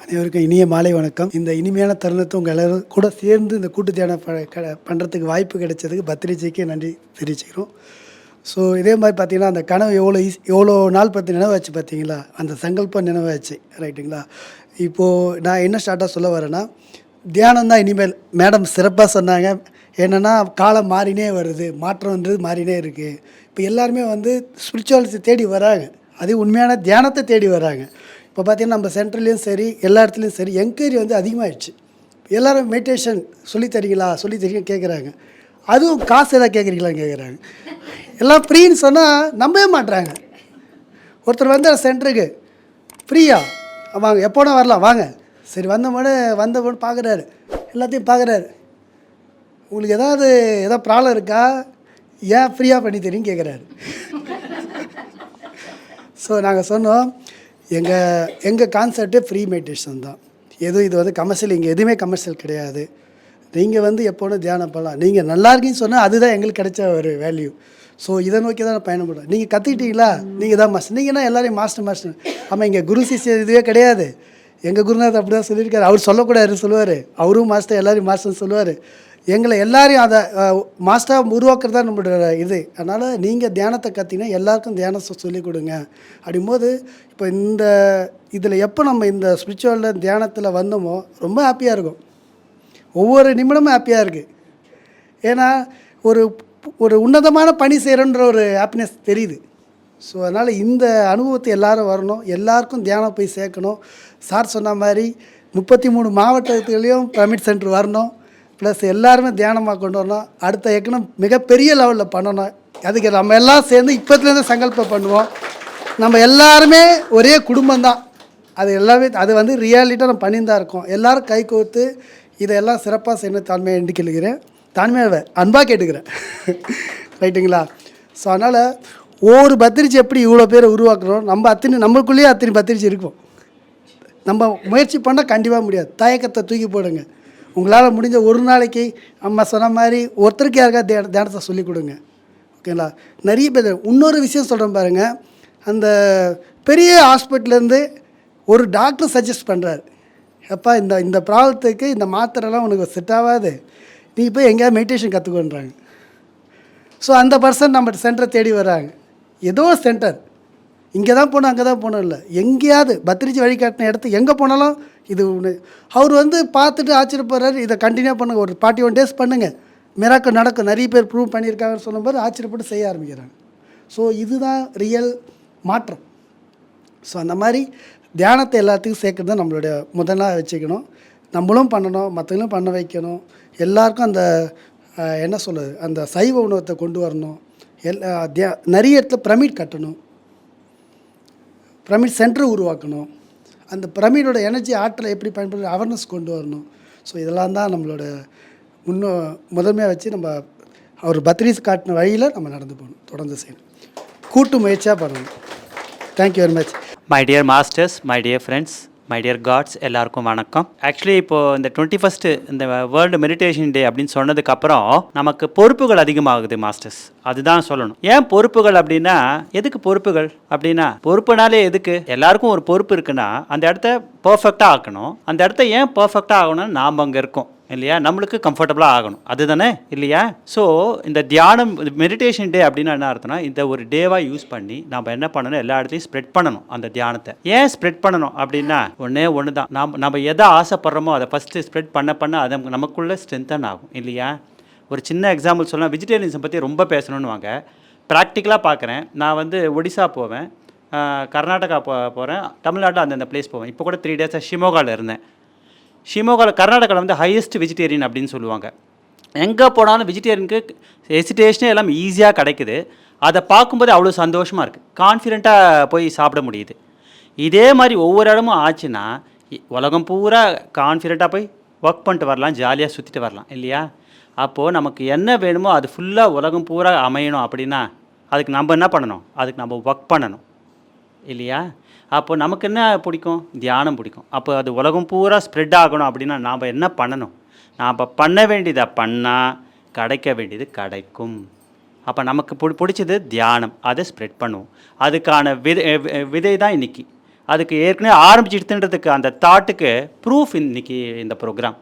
அனைவருக்கும் இனிய மாலை வணக்கம். இந்த இனிமையான தருணத்தை உங்கள் எல்லோரும் கூட சேர்ந்து இந்த கூட்டு தியானம் ப க- பண்ணுறதுக்கு வாய்ப்பு கிடைச்சதுக்கு பத்திரிஜிக்கு நன்றி தெரிவிச்சுக்கிறோம். ஸோ இதே மாதிரி பார்த்தீங்கன்னா அந்த கனவு எவ்வளோ ஈஸ் எவ்வளோ நாள் பற்றி நினைவாச்சு பார்த்தீங்களா அந்த சங்கல்பம் நினைவாச்சு ரைட்டுங்களா இப்போது நான் என்ன ஸ்டார்ட்டாக சொல்ல வரேன்னா தியானம் தான் இனிமேல். மேடம் சிறப்பாக சொன்னாங்க. என்னென்னா காலம் மாறினே வருது மாற்றம்ன்றது மாறினே இருக்குது இப்போ எல்லாருமே வந்து ஸ்பிரிச்சுவாலிட்டி தேடி வராங்க. அது உண்மையான தியானத்தை தேடி வராங்க. இப்போ பார்த்தீங்கன்னா நம்ம சென்ட்ரல்லையும் சரி எல்லா இடத்துலையும் சரி என்கொயரி வந்து அதிகமாகிடுச்சு எல்லோரும் மெடிடேஷன் சொல்லித் தரீங்களா? சொல்லித் தரீங்க கேட்குறாங்க அதுவும் காசு எதாவது கேட்குறீங்களான்னு கேட்குறாங்க எல்லாம் ஃப்ரீன்னு சொன்னால் நம்பவே மாட்றாங்க. ஒருத்தர் வந்து சென்டருக்கு ஃப்ரீயா வாங்க எப்போனா வரலாம் வாங்க. சரி வந்த உடனே வந்த மோட பார்க்குறாரு எல்லாத்தையும் பார்க்குறாரு உங்களுக்கு எதாவது எதாவது ப்ராப்ளம் இருக்கா? ஏன் ஃப்ரீயாக பண்ணி தெரியும் கேட்குறாரு ஸோ நாங்கள் சொன்னோம் எங்கள் எங்கள் கான்செப்ட்டு ஃப்ரீ மெடிடேஷன் தான். எதுவும் இது வந்து கமர்ஷியல் இங்கே எதுவுமே கமர்ஷியல் கிடையாது. நீங்கள் வந்து எப்போனும் தியானம் பண்ணலாம். நீங்கள் நல்லா இருக்கீங்கன்னு சொன்னால் அதுதான் எங்களுக்கு கிடைச்ச ஒரு வேல்யூ ஸோ இதை நோக்கி தான் நான் பயணப்படுறேன். நீங்கள் கற்றுக்கிட்டீங்களா நீங்கள் தான் மாஸ்டர் நீங்கள் எல்லாரையும் மாஸ்டர் மாஸ்டர் ஆமாம் இங்கே குரு சிஷ்யர் இதுவே கிடையாது. எங்கள் குருநாத் அப்படி தான் சொல்லியிருக்காரு. அவர் சொல்லக்கூடாது சொல்லுவார். அவரும் மாஸ்டர் எல்லாரையும் மாஸ்டர்னு சொல்லுவார். எங்களை எல்லாரையும் அதை மாஸ்டராக உருவாக்குறது தான் நம்மளோட இது. அதனால் நீங்கள் தியானத்தை கற்றினா எல்லாருக்கும் தியானம் சொல்லிக் கொடுங்க அப்படிங்கும்போது இப்போ இந்த இதில் எப்போ நம்ம இந்த ஸ்பிரிச்சுவலில் தியானத்தில் வந்தோமோ ரொம்ப ஹாப்பியாக இருக்கும். ஒவ்வொரு நிமிடமும் ஹாப்பியாக இருக்குது ஏன்னா ஒரு ஒரு உன்னதமான பணி செய்கிறோன்ற ஒரு ஹாப்பினஸ் தெரியுது. ஸோ அதனால் இந்த அனுபவத்தை எல்லாரும் வரணும். எல்லாருக்கும் தியானம் போய் சேர்க்கணும். சார் சொன்ன மாதிரி முப்பத்தி மூணு மாவட்டத்துலேயும் பிரமிட் சென்டர் வரணும். ப்ளஸ் எல்லாருமே தியானமாக கொண்டு வரணும். அடுத்த எக்கணும் மிகப்பெரிய லெவலில் பண்ணணும். அதுக்கு நம்ம எல்லாம் சேர்ந்து இப்போத்துலேருந்து சங்கல்பம் பண்ணுவோம். நம்ம எல்லாருமே ஒரே குடும்பம் தான். அது எல்லாமே அது வந்து ரியாலிட்டாக நம்ம பண்ணியிருந்தா இருக்கோம். எல்லாரும் கை கோர்த்து இதெல்லாம் சிறப்பாக செய்யணும் தான்மையாக எண்டி கேளுக்கிறேன் அன்பாக கேட்டுக்கிறேன். ரைட்டுங்களா? ஸோ அதனால் ஒவ்வொரு பத்திரிச்சு எப்படி இவ்வளோ பேரை உருவாக்குறோம்? நம்ம அத்தனை நம்மளுக்குள்ளேயே அத்தனை பத்திரிச்சு இருக்கும். நம்ம முயற்சி பண்ணால் கண்டிப்பாக முடியாது. தயக்கத்தை தூக்கி போடுங்க. உங்களால் முடிஞ்ச ஒரு நாளைக்கு நம்ம சொன்ன மாதிரி ஒருத்தருக்கு யாருக்கா தியான தியானத்தை சொல்லிக் கொடுங்க. ஓகேங்களா? நிறைய பேர் இன்னொரு விஷயம் சொல்கிறேன் பாருங்கள் அந்த பெரிய ஹாஸ்பிட்டல்லேருந்து ஒரு டாக்டர் சஜஸ்ட் பண்ணுறாரு எப்பா இந்த இந்த ப்ராப்ளத்துக்கு இந்த மாத்திரைலாம் உனக்கு செட் ஆகாது. நீ போய் எங்கேயாவது மெடிடேஷன் கற்றுக்கொன்றாங்க ஸோ அந்த பர்சன் நம்ம சென்டரை தேடி வராங்க. ஏதோ சென்டர். இங்கே தான் போகணும் அங்கே தான் போகணும் இல்லை. எங்கேயாவது பத்திரிச்சு வழிகாட்டின இடத்து எங்கே போனாலும் இது ஒன்று அவர் வந்து பார்த்துட்டு ஆச்சரியப்படுறாரு இதை கண்டினியூ பண்ணுங்கள் ஒரு ஃபார்ட்டி ஒன் டேஸ் பண்ணுங்கள் மிராக்கள் நடக்கும். நிறைய பேர் ப்ரூவ் பண்ணியிருக்காங்கன்னு சொல்லும்போது ஆச்சரியப்பட்டு செய்ய ஆரம்பிக்கிறாங்க. ஸோ இதுதான் ரியல் மாற்றம். ஸோ அந்த மாதிரி தியானத்தை எல்லாத்துக்கும் சேர்க்குறது தான் நம்மளுடைய முதலாக வச்சுக்கணும். நம்மளும் பண்ணணும். மற்றவங்களும் பண்ண வைக்கணும். எல்லாருக்கும் அந்த என்ன சொல்லுது அந்த சைவ உணவத்தை கொண்டு வரணும். எல் நிறைய இடத்துல பிரமிட் கட்டணும். பிரமிட் சென்டர் உருவாக்கணும். அந்த பிரமிடோட எனர்ஜி ஆற்றலை எப்படி பயன்படுத்த அவேர்னஸ் கொண்டு வரணும். ஸோ இதெல்லாம் தான் நம்மளோட முன்னோ முதன்மையாக வச்சு நம்ம அவர் பத்ரீஸ் காட்டின வழியில் நம்ம நடந்து போகணும் தொடர்ந்து செய்யணும். கூட்டு முயற்சியாக பண்ணணும். Thank you very much my dear masters my dear friends my dear gods எல்லாருக்கும் வணக்கம். ஆக்சுவலி இப்போது இந்த டுவெண்ட்டி ஃபஸ்ட்டு இந்த வேர்ல்டு மெடிடேஷன் டே அப்படின்னு சொன்னதுக்கப்புறம் நமக்கு பொறுப்புகள் அதிகமாகுது மாஸ்டர்ஸ் அதுதான் சொல்லணும். ஏன் பொறுப்புகள் அப்படின்னா எதுக்கு பொறுப்புகள் அப்படின்னா பொறுப்புனாலே எதுக்கு? எல்லாருக்கும் ஒரு பொறுப்பு இருக்குன்னா அந்த இடத்த பர்ஃபெக்டாக ஆக்கணும். அந்த இடத்த ஏன் பர்ஃபெக்டாக ஆகணும்னு நாம் அங்கே இருக்கோம். இல்லையா? நம்மளுக்கு கம்ஃபர்டபுளாக ஆகணும். அதுதானே? இல்லையா? ஸோ இந்த தியானம் மெடிடேஷன் டே அப்படின்னா என்ன அர்த்தம்னா இந்த ஒரு டேவாக யூஸ் பண்ணி நம்ம என்ன பண்ணணும்? எல்லா இடத்தையும் ஸ்ப்ரெட் பண்ணணும் அந்த தியானத்தை. ஏன் ஸ்ப்ரெட் பண்ணணும் அப்படின்னா ஒன்றே ஒன்று தான் நம்ம நம்ம எதை ஆசைப்படுறோமோ அதை ஃபஸ்ட்டு ஸ்ப்ரெட் பண்ண பண்ண அதை நமக்குள்ளே ஸ்ட்ரென்தன் ஆகும். இல்லையா? ஒரு சின்ன எக்ஸாம்பிள் சொல்லலாம். வெஜிடேரியனிசம் பற்றி ரொம்ப பேசணும்னு வாங்க ப்ராக்டிக்கலாக பார்க்குறேன் நான் வந்து ஒடிசா போவேன். கர்நாடகா போ போகிறேன் தமிழ்நாட்டில் அந்தந்த பிளேஸ் போவேன். இப்போ கூட த்ரீ டேஸாக ஷிமோகாவில் இருந்தேன். ஷிமோகாவில் கர்நாடகாவில் வந்து ஹையஸ்ட் வெஜிடேரியன் அப்படின்னு சொல்லுவாங்க. எங்கே போனாலும் வெஜிடேரியனுக்கு ஹெசிடேஷனே எல்லாம் ஈஸியாக கிடைக்குது. அதை பார்க்கும்போது அவ்வளோ சந்தோஷமாக இருக்குது கான்ஃபிடெண்ட்டாக போய் சாப்பிட முடியுது. இதே மாதிரி ஒவ்வொரு இடமும் ஆச்சுன்னா இ- உலகம் பூரா கான்ஃபிடெண்ட்டாக போய் ஒர்க் பண்ணிட்டு வரலாம் ஜாலியாக சுற்றிட்டு வரலாம் இல்லையா? அப்போது நமக்கு என்ன வேணுமோ அது ஃபுல்லாக உலகம் பூரா அமையணும் அப்படின்னா அதுக்கு நம்ம என்ன பண்ணணும்? அதுக்கு நம்ம ஒர்க் பண்ணணும் இல்லையா? அப்போ நமக்கு என்ன பிடிக்கும்? தியானம் பிடிக்கும். அப்போ அது உலகம் பூரா ஸ்ப்ரெட் ஆகணும் அப்படின்னா நாம் என்ன பண்ணணும்? நாம் பண்ண வேண்டியதை பண்ணால் கிடைக்க வேண்டியது கிடைக்கும். அப்போ நமக்கு பிடி பிடிச்சது தியானம். அதை ஸ்ப்ரெட் பண்ணுவோம். அதுக்கான விதை விதை தான் இன்னைக்கு. அதுக்கு ஏற்கனவே ஆரம்பிச்சிடுதுன்றதுக்கு அந்த தாட்டுக்கு ப்ரூஃப் இன்றைக்கி இந்த ப்ரோக்ராம்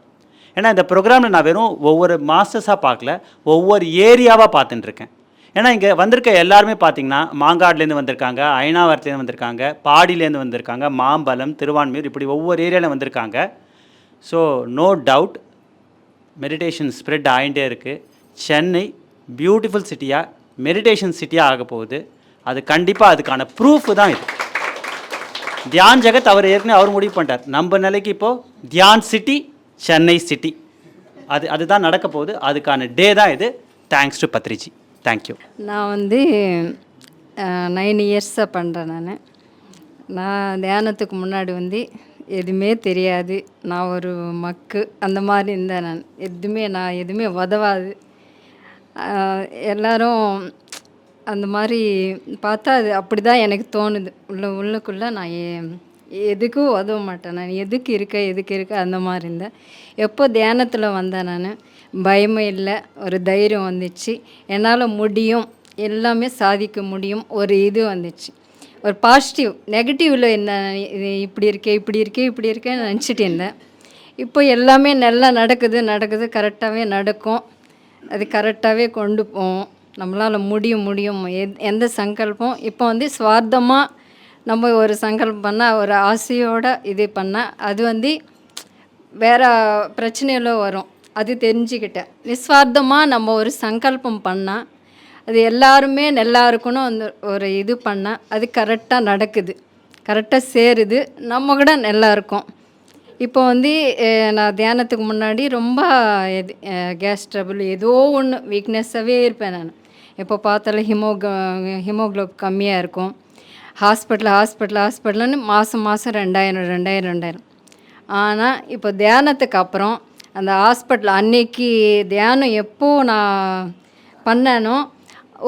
ஏன்னா இந்த ப்ரோக்ராமில் நான் வெறும் ஒவ்வொரு மாஸ்டர்ஸாக பார்க்கல ஒவ்வொரு ஏரியாவாக பார்த்துட்டுருக்கேன். ஏன்னா இங்கே வந்திருக்க எல்லாருமே பார்த்தீங்கன்னா மாங்காடுலேருந்து வந்திருக்காங்க அயனாவரத்துலேருந்து வந்திருக்காங்க பாடியிலேருந்து வந்திருக்காங்க மாம்பலம் திருவான்மையூர் இப்படி ஒவ்வொரு ஏரியாவில் வந்திருக்காங்க. So no doubt meditation spread ஆகிட்டே இருக்குது சென்னை பியூட்டிஃபுல் சிட்டியாக மெடிடேஷன் சிட்டியாக ஆக போகுது. அது கண்டிப்பாக அதுக்கான ப்ரூஃப் தான் இது. தியான் ஜெகத் அவர் ஏற்கனவே அவர் முடிவு பண்ணிட்டார். நம்ம நிலைக்கு இப்போது தியான் சிட்டி சென்னை சிட்டி அது அதுதான் நடக்க போகுது. அதுக்கான டே தான் இது. Thanks to Patriji. தேங்க்யூ நான் வந்து நைன் இயர்ஸாக பண்ணுறேன் நான். நான் தியானத்துக்கு முன்னாடி வந்து எதுவுமே தெரியாது. நான் ஒரு மக்கு. அந்த மாதிரி இருந்தேன் நான். எதுவுமே நான் எதுவுமே உதவாது. எல்லோரும் அந்த மாதிரி பார்த்தா அது அப்படி தான் எனக்கு தோணுது. உள்ள உள்ளுக்குள்ளே நான் எ- எதுக்கும் உதவ மாட்டேன் நான். எதுக்கு இருக்க எதுக்கு இருக்க அந்த மாதிரி இருந்தேன் எப்போ தியானத்தில் வந்தேன் நான் பயமும் இல்லை ஒரு தைரியம் வந்துச்சு. என்னால் முடியும் எல்லாமே சாதிக்க முடியும் ஒரு இது வந்துச்சு. ஒரு பாசிட்டிவ் நெகட்டிவில் என்ன இது இப்படி இருக்கே இப்படி இருக்கே இப்படி இருக்கேன்னு நினச்சிட்டு இருந்தேன். இப்போ எல்லாமே நல்லா நடக்குது நடக்குது கரெக்டாகவே நடக்கும். அது கரெக்டாகவே கொண்டு போவோம் நம்மளால் முடியும் முடியும். எந்த சங்கல்பம்? இப்போ வந்து சுவார்த்தமாக நம்ம ஒரு சங்கல்பம் பண்ணால் ஒரு ஆசையோடு இது பண்ணால் அது வந்து வேறு பிரச்சனையில் வரும். அது தெரிஞ்சுக்கிட்டேன். நிஸ்வார்த்தமாக நம்ம ஒரு சங்கல்பம் பண்ணால் அது எல்லாருமே நல்லா இருக்கணும் அந்த ஒரு இது பண்ணால் அது கரெக்டாக நடக்குது. கரெக்டாக சேருது. நம்ம கூட நல்லா இருக்கும். இப்போ வந்து நான் தியானத்துக்கு முன்னாடி ரொம்ப இது கேஸ் ட்ரபிள் ஏதோ ஒன்று வீக்னஸ்ஸாகவே இருப்பேன் நான். எப்போ பார்த்தாலும் ஹிமோக ஹிமோக்ளோப் கம்மியாக இருக்கும். ஹாஸ்பிட்டல் ஹாஸ்பிட்டல் ஹாஸ்பிட்டல்னு மாதம் மாதம் ரெண்டாயிரம் ரெண்டாயிரம் ரெண்டாயிரம். ஆனால் இப்போ தியானத்துக்கு அப்புறம் அந்த ஹாஸ்பிட்டல் அன்னைக்கு தியானம் எப்போ நான் பண்ணேனோ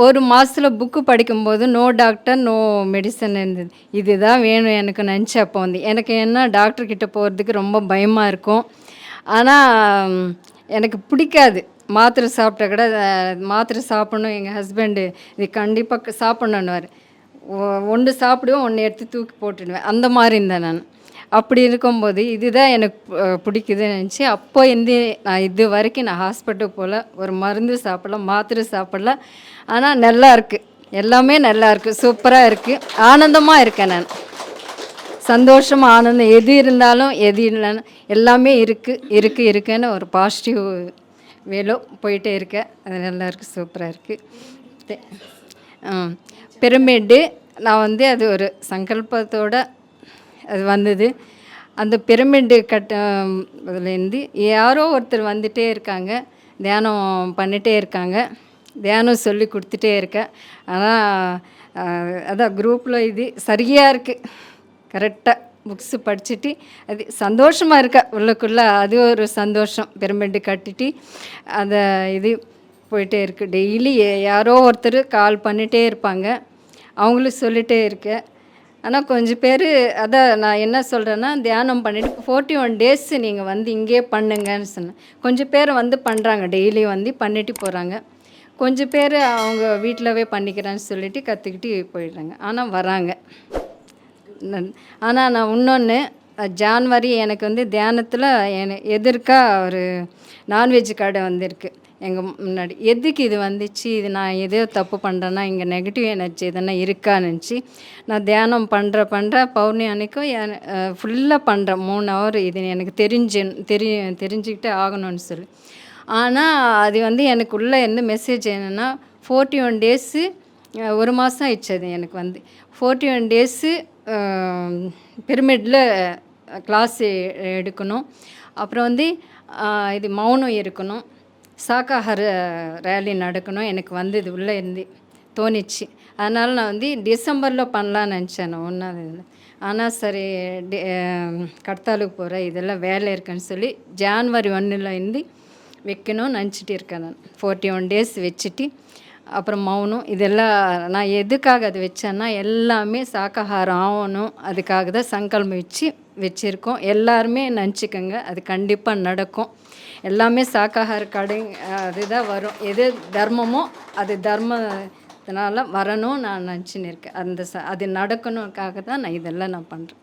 ஒரு மாதத்தில் புக்கு படிக்கும்போது நோ டாக்டர் நோ மெடிசன் இருந்தது. இதுதான் வேணும் எனக்கு நினச்சி அப்போ வந்து. எனக்கு என்ன டாக்டர்கிட்ட போகிறதுக்கு ரொம்ப பயமாக இருக்கும். ஆனால் எனக்கு பிடிக்காது. மாத்திரை சாப்பிட்டா கூட மாத்திரை சாப்பிடணும். எங்கள் ஹஸ்பண்டு இது கண்டிப்பாக சாப்பிட்ணுன்னுவார் ஒன்று சாப்பிடுவேன் ஒன்று எடுத்து தூக்கி போட்டுடுவேன். அந்த மாதிரி இருந்தேன் நான். அப்படி இருக்கும்போது இதுதான் எனக்கு பிடிக்குதுன்னு நினச்சி அப்போ இருந்து நான் இது வரைக்கும் நான் ஹாஸ்பிட்டல் போகல ஒரு மருந்து சாப்பிடல மாத்திரை சாப்பிடல. ஆனால் நல்லா இருக்குது எல்லாமே நல்லா இருக்குது சூப்பராக இருக்குது ஆனந்தமாக இருக்கேன் நான். சந்தோஷம் ஆனந்தம் எது இருந்தாலும் எது இல்லைன்னு எல்லாமே இருக்குது இருக்குது இருக்குன்னு ஒரு பாசிட்டிவ் வேலோ போயிட்டே இருக்கேன். அது நல்லா இருக்குது சூப்பராக இருக்குது பிரமிடு. நான் வந்து அது ஒரு சங்கல்பத்தோட அது வந்தது. அந்த பிரமிடு கட்ட அதுலேருந்து யாரோ ஒருத்தர் வந்துகிட்டே இருக்காங்க. தியானம் பண்ணிகிட்டே இருக்காங்க. தியானம் சொல்லி கொடுத்துட்டே இருக்கேன் ஆனால் அதான் குரூப்பில் இது சரியாக இருக்குது கரெக்டாக புக்ஸு படிச்சுட்டு அது சந்தோஷமாக இருக்க. உள்ளக்குள்ளே அது ஒரு சந்தோஷம். பிரமிடு கட்டிட்டு அதை இது போயிட்டே இருக்குது டெய்லி யாரோ ஒருத்தர் கால் பண்ணிகிட்டே இருப்பாங்க. அவங்களும் சொல்லிகிட்டே இருக்கேன் ஆனால் கொஞ்சம் பேர் அதான் நான் என்ன சொல்கிறேன்னா தியானம் பண்ணிவிட்டு ஃபோர்ட்டி ஒன் டேஸ் நீங்கள் வந்து இங்கேயே பண்ணுங்கன்னு சொன்னேன் கொஞ்சம் பேர் வந்து பண்ணுறாங்க டெய்லியும் வந்து பண்ணிட்டு போகிறாங்க கொஞ்சம் பேர் அவங்க வீட்டிலவே பண்ணிக்கிறேன்னு சொல்லிட்டு கற்றுக்கிட்டு போயிடுறாங்க. ஆனால் வராங்க. ஆனால் நான் இன்னொன்று ஜான்வரி எனக்கு வந்து தியானத்தில் என எதிர்க்க ஒரு நான்வெஜ் கடை வந்திருக்கு. எங்கள் முன்னாடி எதுக்கு இது வந்துச்சு? இது நான் எதோ தப்பு பண்ணுறேன்னா இங்கே நெகட்டிவ் எனர்ஜி எதனா இருக்கான்னுச்சு நினச்சி நான் தியானம் பண்ணுற பண்ணுற பௌர்ணி அன்னைக்கும் ஃபுல்லாக பண்ணுறேன் மூணு ஹவர் இது எனக்கு தெரிஞ்சு தெரி தெரிஞ்சுக்கிட்டே ஆகணும்னு சொல்லி. ஆனால் அது வந்து எனக்கு உள்ளே இருந்து மெசேஜ் என்னென்னா ஃபோர்ட்டி ஒன் டேஸு ஒரு மாதம் ஆயிடுச்சு அது எனக்கு வந்து. ஃபோர்ட்டி ஒன் டேஸு பிரமிடில் கிளாஸ் எடுக்கணும். அப்புறம் வந்து இது மௌனம் இருக்கணும். சாக்காகார ரேலி நடக்கணும். எனக்கு வந்து இது உள்ளே இருந்து தோணிச்சு. அதனால் நான் வந்து டிசம்பரில் பண்ணலான்னு நினச்சேன் நான் ஒன்றாவது ஆனால் சரி கடத்தாலுக்கு போகிறேன் இதெல்லாம் வேலை இருக்குன்னு சொல்லி ஜான்வரி ஒன்றில் இருந்து வைக்கணும்னு நினச்சிட்டு இருக்கேன் நான். ஃபோர்ட்டி ஒன் டேஸ் வச்சுட்டு அப்புறம் மௌனம் இதெல்லாம் நான் எதுக்காக அது வச்சேன்னா எல்லாமே சாக்காகாரம் ஆகணும். அதுக்காக தான் சங்கல்பம் வச்சு வச்சுருக்கோம். எல்லாருமே நினச்சிக்கோங்க அது கண்டிப்பாக நடக்கும். எல்லாமே சாக்காகார கடை அதுதான் வரும். எது தர்மமோ அது தர்மத்தினால வரணும் நான் நினச்சின்னு இருக்கேன். அந்த ச அது நடக்கணுக்காக தான் நான் இதெல்லாம் நான் பண்ணுறேன்